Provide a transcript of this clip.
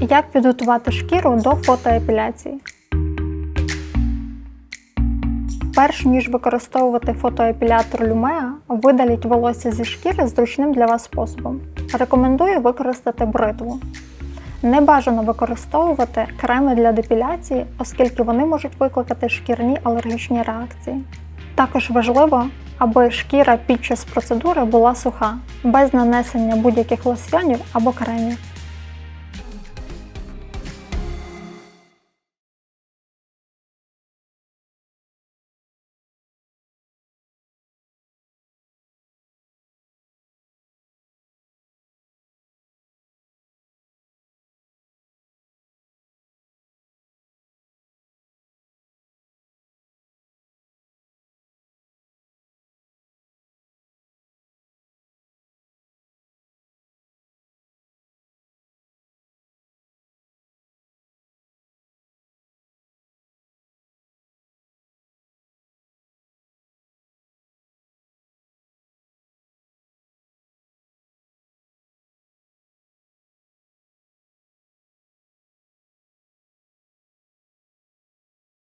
Як підготувати шкіру до фотоепіляції? Перш ніж використовувати фотоепілятор Lumea, видаліть волосся зі шкіри зручним для вас способом. Рекомендую використати бритву. Не бажано використовувати креми для депіляції, оскільки вони можуть викликати шкірні алергічні реакції. Також важливо, аби шкіра під час процедури була суха, без нанесення будь-яких лосьйонів або кремів.